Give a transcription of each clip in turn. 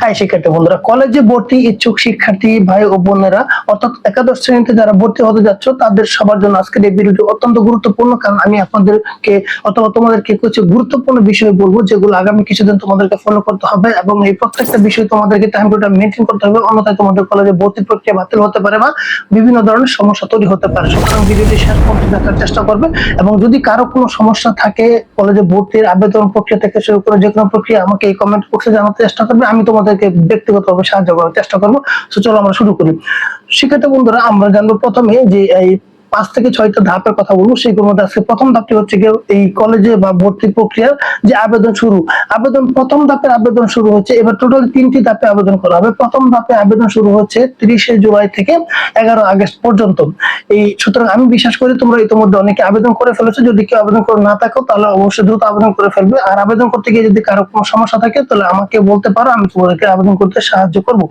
High শিক্ষার্থী বন্ধুরা, কলেজে ভর্তি ইচ্ছুক শিক্ষার্থী, ভাই ও বোনেরা, অর্থাৎ একাদশ শ্রেণীতে যারা ভর্তি হতে যাচ্ছ, তাদের সবার জন্য আজকের এই ভিডিওটি অত্যন্ত গুরুত্বপূর্ণ। কারণ আমি আপনাদেরকে অথবা তোমাদেরকে কিছু গুরুত্বপূর্ণ বিষয় বলব, যেগুলো আগামী কিছুদিন তোমাদেরকে ফলো করতে হবে এবং এই প্রত্যেকটা বিষয় তোমাদেরকে টাইম টু টাইম মেনটেন করতে হবে, অন্যথায় তোমাদের কলেজে ভর্তি প্রক্রিয়া বাতিল হতে পারে বা বিভিন্ন ধরনের সমস্যা তৈরি হতে পারে। সুতরাং ভিডিওটি শেষ পর্যন্ত দেখার চেষ্টা করবে এবং যদি কারও কোনো সমস্যা থাকে, কলেজে ভর্তির আবেদন প্রক্রিয়া থেকে শুরু করে যে কোনো প্রক্রিয়া, আমাকে এই কমেন্ট বক্সে জানাতে চেষ্টা করবে, আমি তোমাদেরকে ব্যক্তিগতভাবে সাহায্য করার চেষ্টা করব। চলো আমরা শুরু করি। শিক্ষার্থী বন্ধুরা, আমরা জানব প্রথমে যে এই পাঁচ থেকে ছয়টা ধাপের কথা বলব সেইগুলোর মধ্যে আজকে প্রথম ধাপটি হচ্ছে গিয়ে এই কলেজে বা ভর্তি প্রক্রিয়ার যে আবেদন শুরু। আবেদন, প্রথম ধাপের আবেদন শুরু হচ্ছে, এবার টোটাল তিনটি ধাপে আবেদন করা হবে। প্রথম ধাপে আবেদন শুরু হচ্ছে তিরিশে জুলাই থেকে এগারো আগস্ট পর্যন্ত। এই সুতরাং আমি বিশ্বাস করি তোমরা ইতিমধ্যে অনেকে আবেদন করে ফেলেছো, যদি কেউ আবেদন করে না থাকো, তাহলে অবশ্যই দ্রুত আবেদন করে ফেলবে। আর আবেদন করতে গিয়ে যদি কারও কোনো সমস্যা থাকে, তাহলে আমাকে বলতে পারো, আমি তোমাদেরকে আবেদন করতে সাহায্য করব।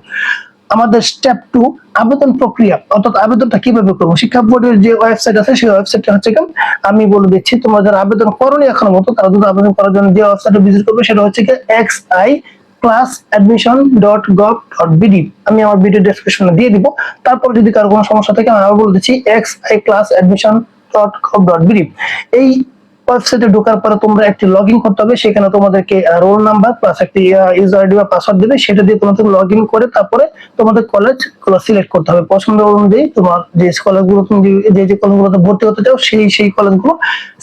আমাদের স্টেপ টু আবেদন প্রক্রিয়া। অর্থাৎ আবেদনটা কীভাবে করব? শিক্ষা বোর্ডের যে ওয়েবসাইট আছে, সেই ওয়েবসাইটটা হচ্ছে কি আমি বলে দিচ্ছি, তোমরা যারা আবেদন করনি এখনও মতো তারা যদি আবেদন করার জন্য যে ওয়েবসাইটে ভিজিট করবে, সেটা হচ্ছে কি X I class admission dot gov dot BD আমি আমার ভিডিও ডেসক্রিপশনে দিয়ে দিব। তারপর যদি কারও কোনো সমস্যা থাকে, আমি আবার বলে দিচ্ছি X I class admission dot gov dot BD এই ওয়েবসাইটে ঢোকার পরে তোমরা একটি লগ ইন করতে হবে, সেখানে তোমাদেরকে রোল নাম্বার প্লাস একটি ইউজার আইডি বা পাসওয়ার্ড দেবে, সেটা দিয়ে তোমাদের লগ ইন করে তারপরে তোমাদের কলেজ সিলেক্ট করতে হবে। পছন্দ অনুযায়ী তোমার যে কলেজগুলো তুমি যে যে কলেজগুলোতে ভর্তি হতে চাও, সেই সেই কলেজগুলো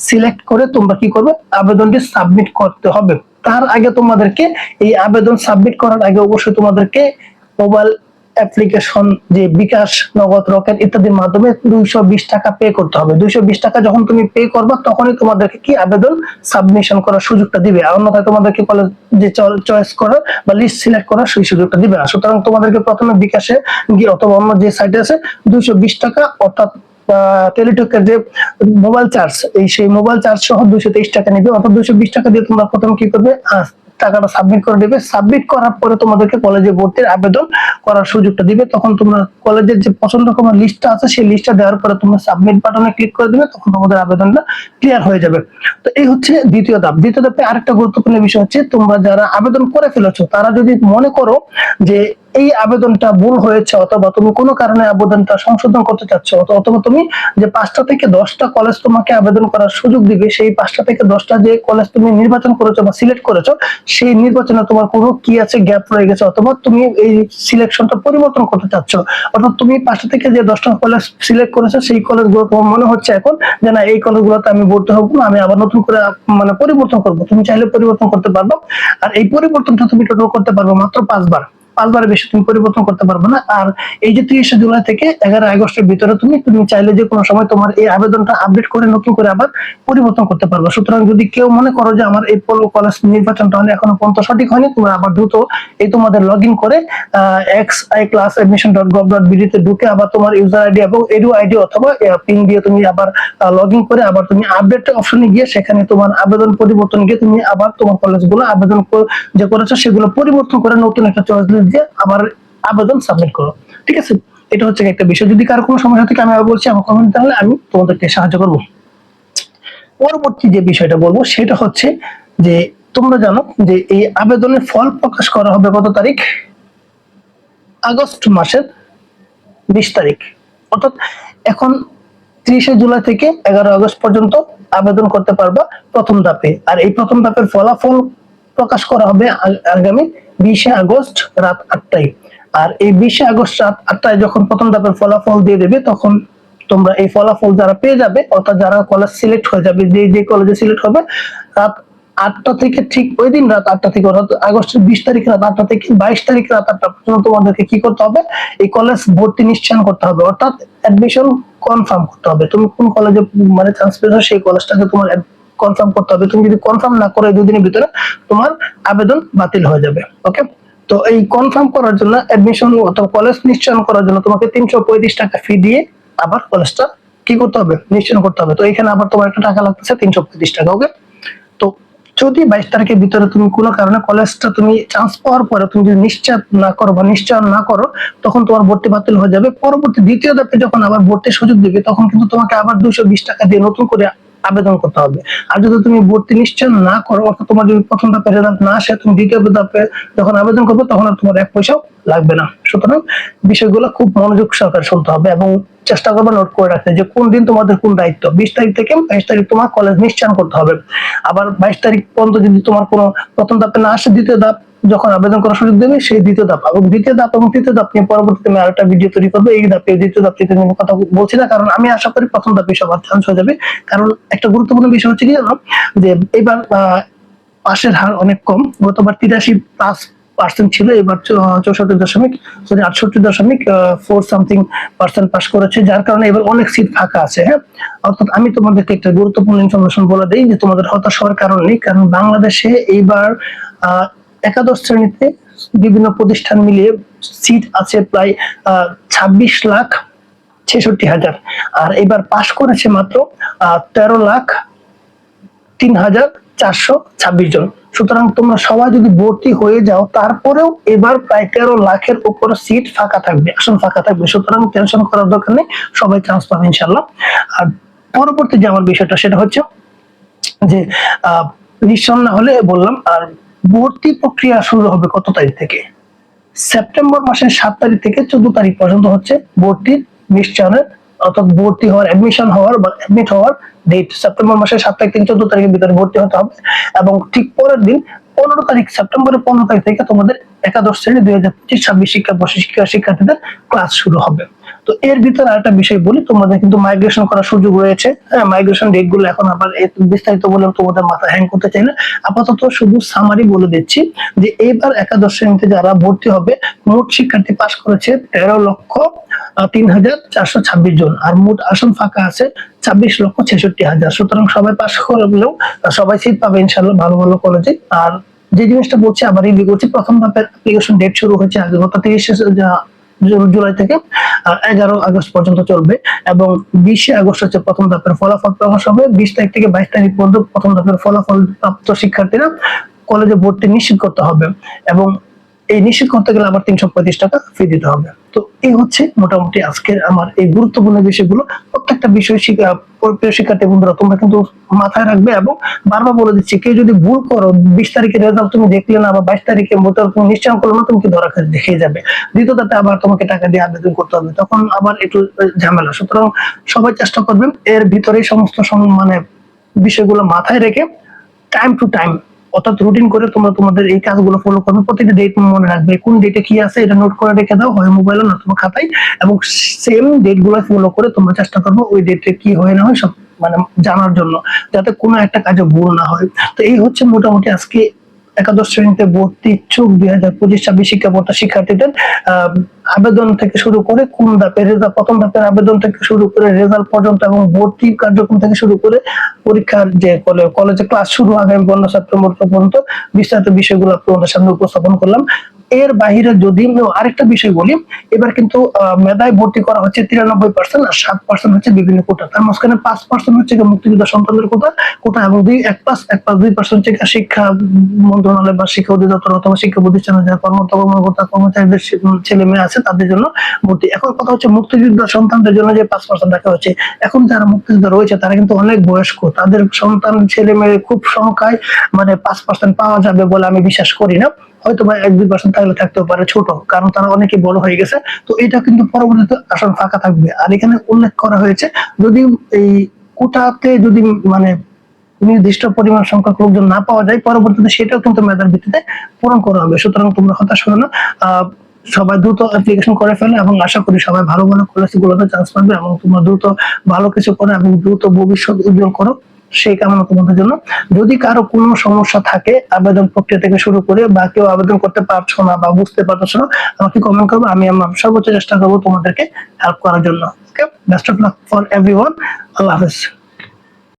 সিলেক্ট করে তোমরা কি করবে? আবেদনটি সাবমিট করতে হবে। তার আগে তোমাদেরকে এই আবেদন সাবমিট করার আগে অবশ্যই তোমাদেরকে মোবাইল অ্যাপ্লিকেশন যে বিকাশ, নগদ, রকেট ইত্যাদির মাধ্যমে দুইশো বিশ টাকা পে করতে হবে। দুইশো বিশ টাকা যখন তুমি পে করবে, তখনই তোমাদেরকে কি আবেদন সাবমিশন করার সুযোগটা দিবে। আর অন্যথায় তোমাদেরকে কলেজ যে চয়েস করার বা লিস্ট সিলেক্ট করার সেই সুযোগটা দিবে। না সুতরাং তোমাদেরকে প্রথমে বিকাশে গিয়ে অথবা অন্য যে সাইটে আছে, দুইশো বিশ টাকা অর্থাৎ টেলিটকের যে মোবাইল চার্জ এই সেই মোবাইল চার্জ সহ দুইশো তেইশ টাকা নেবে। অর্থাৎ দুইশো বিশ টাকা দিয়ে তোমরা প্রথমে কি করবে টাকাটা সাবমিট করে দেবে। সাবমিট করার পরে তোমাদেরকে কলেজে ভর্তির আবেদন করার সুযোগটা দিবে। তখন তোমরা কলেজের যে পছন্দ করার লিস্টটা আছে, সেই লিস্টটা দেওয়ার পরে তোমরা সাবমিট বাটনে ক্লিক করে দিবে, তখন তোমাদের আবেদনটা ক্লিয়ার হয়ে যাবে। তো এই হচ্ছে দ্বিতীয় ধাপ। দ্বিতীয় ধাপে আরেকটা গুরুত্বপূর্ণ বিষয় হচ্ছে, তোমরা যারা আবেদন করে ফেলেছো, তারা যদি মনে করো যে এই আবেদনটা ভুল হয়েছে অথবা তুমি কোনো কারণে আবেদনটা সংশোধন করতে চাচ্ছ অথ- অথবা তুমি যে পাঁচটা থেকে দশটা কলেজ তোমাকে আবেদন করার সুযোগ দিবে, সেই পাঁচটা থেকে দশটা যে কলেজ তুমি নির্বাচন করেছ বা সিলেক্ট করেছ, সেই নির্বাচনে তোমার কোনো কি আছে গ্যাপ রয়ে গেছে, অথবা তুমি এই সিলেকশনটা পরিবর্তন করতে চাচ্ছ। অর্থাৎ তুমি পাঁচটা থেকে যে দশটা কলেজ সিলেক্ট করেছ, সেই কলেজগুলো তোমার মনে হচ্ছে এখন যে না, এই কলেজগুলোতে আমি ভর্তি হব না, আমি আবার নতুন করে মানে পরিবর্তন করব। তুমি চাইলে পরিবর্তন করতে পারব, আর এই পরিবর্তনটা তুমি টোটাল করতে পারবে মাত্র পাঁচবার। পাঁচবারের বেশি তুমি পরিবর্তন করতে পারবে না। আর এই যে তিরিশে জুলাই থেকে এগারো আগস্টের ভিতরে তুমি তুমি চাইলে যে কোনো সময় তোমার এই আবেদনটা আপডেট করে নতুন করে আবার পরিবর্তন করতে পারবে। সুতরাং যদি কেউ মনে করো যে আমার এই পলো কলেজ নির্বাচনটা হলে এখনও পর্যন্ত সঠিক হয়নি, তোমরা আবার দ্রুত এই তোমাদের লগ ইন করে X I class admission dot gov dot বিডিতে ঢুকে আবার তোমার ইউজার আইডি এবং এডু আইডি অথবা পিন দিয়ে তুমি আবার লগ ইন করে আবার তুমি আপডেট অপশনে গিয়ে সেখানে তোমার আবেদন পরিবর্তন গিয়ে তুমি আবার তোমার কলেজগুলো আবেদন যে করেছ সেগুলো পরিবর্তন করে নতুন একটা চয়েস লিস্ট দিয়ে আবার আবেদন সাবমিট করো। ঠিক আছে? এটা হচ্ছে একটা বিষয়। যদি কারও কোনো সমস্যা থাকে, আমি বলছি, আমার কমেন্ট তাহলে আমি তোমাদেরকে সাহায্য করব। পরবর্তী যে বিষয়টা বলব, সেটা হচ্ছে যে, তোমরা জানো যে এই আবেদনের ফল প্রকাশ করা হবে কত তারিখ? আগস্ট মাসের বিশ তারিখ। অর্থাৎ এখন ত্রিশে জুলাই থেকে এগারো আগস্ট পর্যন্ত আবেদন করতে পারবা প্রথম ধাপে। আর এই প্রথম ধাপের ফলাফল প্রকাশ করা হবে আগামী বিশে আগস্ট রাত আটটায়। আর এই বিশে আগস্ট রাত আটটায় যখন প্রথম ধাপের ফলাফল দিয়ে দেবে, তখন তোমরা এই ফলাফল যারা পেয়ে যাবে, অর্থাৎ যারা কলেজ সিলেক্ট হয়ে যাবে, যে যে কলেজে সিলেক্ট হবে, রাত আটটা থেকে ঠিক ওই দিন রাত আটটা থেকে আগস্টের বিশ তারিখ রাত আটটা থেকে বাইশ তারিখ রাত আটটা পর্যন্ত তোমাদেরকে কি করতে হবে? এই কলেজ ভর্তি নিশ্চয়ন করতে হবে, অর্থাৎ অ্যাডমিশন কনফার্ম করতে হবে। তুমি কোন কলেজে মানে চান্স পেয়েছ, সেই কলেজটাকে তোমার কনফার্ম করতে হবে। তুমি যদি কনফার্ম না করো এই দুদিনের ভিতরে, তোমার আবেদন বাতিল হয়ে যাবে ওকে তো এই কনফার্ম করার জন্য অ্যাডমিশন অথবা কলেজ নিশ্চয়ন করার জন্য তোমাকে তিনশো পঁয়ত্রিশ টাকা ফি দিয়ে আবার কলেজটা কি করতে হবে? নিশ্চয়ন করতে হবে। তো এখানে আবার তোমার একটা টাকা লাগতেছে, তিনশো পঁয়ত্রিশ টাকা ওকে তো যদি বাইশ তারিখের ভিতরে তুমি কোনো কারণে কলেজটা তুমি চান্স পাওয়ার পরে তুমি যদি নিশ্চয় না করো বা নিশ্চয়ন না করো, তখন তোমার ভর্তি বাতিল হয়ে যাবে। পরবর্তী দ্বিতীয় ধাপে যখন আবার ভর্তির সুযোগ দিবে, তখন কিন্তু তোমাকে আবার দুইশো বিশ টাকা দিয়ে নতুন করে আবেদন করতে হবে। আর যদি তুমি ভর্তি নিশ্চয় না করো, অর্থাৎ তোমার যদি প্রথম ধাপে রেজাল্ট না আসে, তুমি দ্বিতীয় ধাপে যখন আবেদন করবে, তখন আর তোমার এক পয়সাও লাগবে না। সুতরাং বিষয়গুলো খুব মনোযোগ সহকারে শুনতে হবে এবং চেষ্টা করবে নোট করে রাখতে যে কোন দিন তোমাদের কোন দায়িত্ব। বিশ তারিখ থেকে বাইশ তারিখ তোমার কলেজ নিশ্চয়ন করতে হবে। আবার বাইশ তারিখ পর্যন্ত যদি তোমার কোনো প্রথম ধাপে না আসে, দ্বিতীয় ধাপ যখন আবেদন করার সুযোগ দেবে, সেই দ্বিতীয় ধাপ। এবং দ্বিতীয় ধাপ এবং তৃতীয় ধাপ নিয়ে পরবর্তীতে আমি আরেকটা ভিডিও তৈরি করব। এই ধাপে দ্বিতীয় ধাপ, তৃতীয় নিয়ে কথা বলছি না, কারণ আমি আশা করি প্রথম ধাপে সবার চান্স হয়ে যাবে। কারণ একটা গুরুত্বপূর্ণ বিষয় হচ্ছে কি জানো? যে এবার পাশের হার অনেক কম। গতবার তিরাশি প্লাস পার্সেন্ট ছিল, এবার চৌষট্টি দশমিক সরি আটষট্টি দশমিক ফোর সামথিং পার্সেন্ট পাস করেছে, যার কারণে এবার অনেক সিট ফাঁকা আছে হ্যাঁ? অর্থাৎ আমি তোমাদেরকে একটা গুরুত্বপূর্ণ ইনফরমেশন বলে দিই যে তোমাদের হতাশ হওয়ার কারণ নেই, কারণ বাংলাদেশে এইবার একাদশ শ্রেণীতে বিভিন্ন প্রতিষ্ঠান মিলিয়ে সিট আছে প্রায় ছাব্বিশ লাখ ছেষট্টি হাজার। আর এবার পাশ করেছে মাত্র তেরো লাখ তিন হাজার চারশো ছাব্বিশ জন। সুতরাং তোমরা সবাই যদি ভর্তি হয়ে যাও, তারপরেও এবার প্রায় তেরো লাখের উপরে সিট ফাঁকা থাকবে, আসন ফাঁকা থাকবে। সুতরাং টেনশন করার দরকার নেই, সবাই চান্স পাবে ইনশাল্লাহ আর পরবর্তী যে আমার বিষয়টা, সেটা হচ্ছে যে নিঃসন না হলে বললাম, আর ভর্তি প্রক্রিয়া শুরু হবে কত তারিখ থেকে? সেপ্টেম্বর মাসের সাত তারিখ থেকে চোদ্দ তারিখ পর্যন্ত হচ্ছে ভর্তির নিশ্চয়নের, অর্থাৎ ভর্তি হওয়ার অ্যাডমিশন হওয়ার বা অ্যাডমিট হওয়ার ডেট সেপ্টেম্বর মাসের সাত তারিখ থেকে চোদ্দ তারিখের ভিতরে ভর্তি হতে হবে এবং ঠিক পরের দিন পনেরো তারিখ, সেপ্টেম্বরের পনেরো তারিখ থেকে তোমাদের একাদশ শ্রেণি দুই হাজার পঁচিশ, ছাব্বিশ শিক্ষাবর্ষে শিক্ষা শিক্ষার্থীদের ক্লাস শুরু হবে। তো এর ভিতরে আরেকটা বিষয় বলি, তোমাদের কিন্তু মাইগ্রেশন করার সুযোগ রয়েছে। হ্যাঁ মাইগ্রেশন ডেটগুলো এখন আবার বিস্তারিত বলে তোমাদের মাথা হ্যাং করতে চাই না। আপাতত শুধু সামারি বলে দিচ্ছি যে এবার একাদশ শ্রেণীতে যারা ভর্তি হবে, মোট শিক্ষার্থী পাশ করেছে তেরো লক্ষ তিন হাজার চারশো ছাব্বিশ জন। আর মোট আসন ফাঁকা আছে ছাব্বিশ লক্ষ ছেষট্টি হাজার। সুতরাং সবাই পাশ করলেও সবাই সিট পাবে ইনশাল্লাহ ভালো ভালো কলেজে আর যে জিনিসটা বলছি, আবার রিভিউ করছি, প্রথম ধাপের অ্যাপ্লিকেশন ডেট শুরু হয়েছে আগে গত তিরিশে জুলাই থেকে এগারো আগস্ট পর্যন্ত চলবে এবং বিশে আগস্ট হচ্ছে প্রথম ধাপের ফলাফল প্রকাশ হবে। বিশ তারিখ থেকে বাইশ তারিখ পর্যন্ত প্রথম ধাপের ফলাফল প্রাপ্ত শিক্ষার্থীরা কলেজে ভর্তি নিশ্চিত করতে হবে এবং এই নিশ্চিত করতে গেলে আবার তিনশো পঁয়ত্রিশ টাকা ফি দিতে হবে। তো এই হচ্ছে মোটামুটি আজকের আমার এই গুরুত্বপূর্ণ বিষয়গুলো। প্রত্যেকটা বিষয় শিক্ষা শিক্ষার্থী বন্ধুরা, তোমরা কিন্তু মাথায় রাখবে এবং বারবার বলে দিচ্ছি, কেউ যদি ভুল করো, বিশ তারিখের রেজাল্ট তুমি দেখলে না বা বাইশ তারিখে মতো তুমি নিশ্চয় করল না, তুমি ধরা খেয়ে দেখে যাবে। দ্বিতীয়টাতে আবার তোমাকে টাকা দিয়ে আবেদন করতে হবে। তখন আবার একটু ঝামেলা। সুতরাং সবাই চেষ্টা করবেন, এর ভিতরে সমস্ত মানে বিষয়গুলো মাথায় রেখে টাইম টু টাইম অর্থাৎ রুটিন করে তোমরা তোমাদের এই কাজগুলো ফলো করবে। প্রতিটা ডেট মনে রাখবে কোন ডেটে কি আছে এটা নোট করে রেখে দাও হয় মোবাইলে না তোমার খাতায় এবং সেম ডেটগুলো ফলো করে তোমরা চেষ্টা করবে ওই ডেটে কি হয় না হয় সব মানে জানার জন্য যাতে কোনো একটা কাজে ভুল না হয়। তো এই হচ্ছে মোটামুটি আজকে একাদশ শ্রেণীতে ভর্তি ইচ্ছুক দুই হাজার পঁচিশ ছাব্বিশ শিক্ষাবর্ষ শিক্ষার্থীদের আহ, আবেদন থেকে শুরু করে কোন ধাপের রেজাল্ট, প্রথম ধাপের আবেদন থেকে শুরু করে রেজাল্ট পর্যন্ত এবং ভর্তি কার্যক্রম থেকে শুরু করে পরীক্ষার যে কলে- কলেজে ক্লাস শুরু আগামী পনেরো সেপ্টেম্বর পর্যন্ত বিস্তারিত বিষয়গুলো তোমাদের সামনে উপস্থাপন করলাম। এর বাইরে যদি আরেকটা বিষয় বলি, এবার কিন্তু মেধায় ভর্তি করা হচ্ছে তিরানব্বই পার্সেন্ট আর সাত পার্সেন্ট হচ্ছে বিভিন্ন কোটা। তার মাঝখানে পাঁচ পার্সেন্ট হচ্ছে মুক্তিযোদ্ধা সন্তানদের কোটা কোটা এবং দুই এক পাঁচ এক পাঁচ দুই পার্সেন্ট হচ্ছে শিক্ষা মন্ত্রণালয় বা শিক্ষা অধিদপ্তর অথবা শিক্ষা প্রতিষ্ঠানের যারা কর্মরত কর্মকর্তা, কর্মচারীদের ছেলে মেয়ে আছে তাদের জন্য ভর্তি। এখন কথা হচ্ছে মুক্তিযোদ্ধা সন্তানদের জন্য যে পাঁচ পার্সেন্ট রাখা হচ্ছে, এখন যারা মুক্তিযোদ্ধা রয়েছে তারা কিন্তু অনেক বয়স্ক। তাদের সন্তান ছেলে মেয়ে খুব সংখ্যায় মানে পাঁচ পার্সেন্ট পাওয়া যাবে বলে আমি বিশ্বাস করি না। হয়তো বা এক, দুই পার্সেন্ট থাকলে থাকতেও পারে ছোট, কারণ তারা অনেকে বড় হয়ে গেছে। তো এটা কিন্তু পরবর্তীতে আসন ফাঁকা থাকবে। আর এখানে উল্লেখ করা হয়েছে, যদি এই কোটাতে যদি মানে নির্দিষ্ট পরিমাণ সংখ্যক লোকজন না পাওয়া যায়, পরবর্তীতে সেটাও কিন্তু মেধার ভিত্তিতে পূরণ করা হবে। সুতরাং তোমরা হতাশ হো না। সবাই দ্রুত অ্যাপ্লিকেশন করে ফেলে এবং আশা করি সবাই ভালো ভালো কলেজ গুলোতে চান্স পাবে এবং তোমরা দ্রুত ভালো কিছু করো এবং দ্রুত ভবিষ্যৎ উজ্জ্বল করো। সেই কামনা তোমাদের জন্য। যদি কারও কোনো সমস্যা থাকে, আবেদন প্রক্রিয়া থেকে শুরু করে বা কেউ আবেদন করতে পারছ না বা বুঝতে পারছ না, আমাকে কমেন্ট করব, আমি আমার সর্বোচ্চ চেষ্টা করব তোমাদেরকে হেল্প করার জন্য। Okay best of luck for everyone আল্লাহ হাফেজ।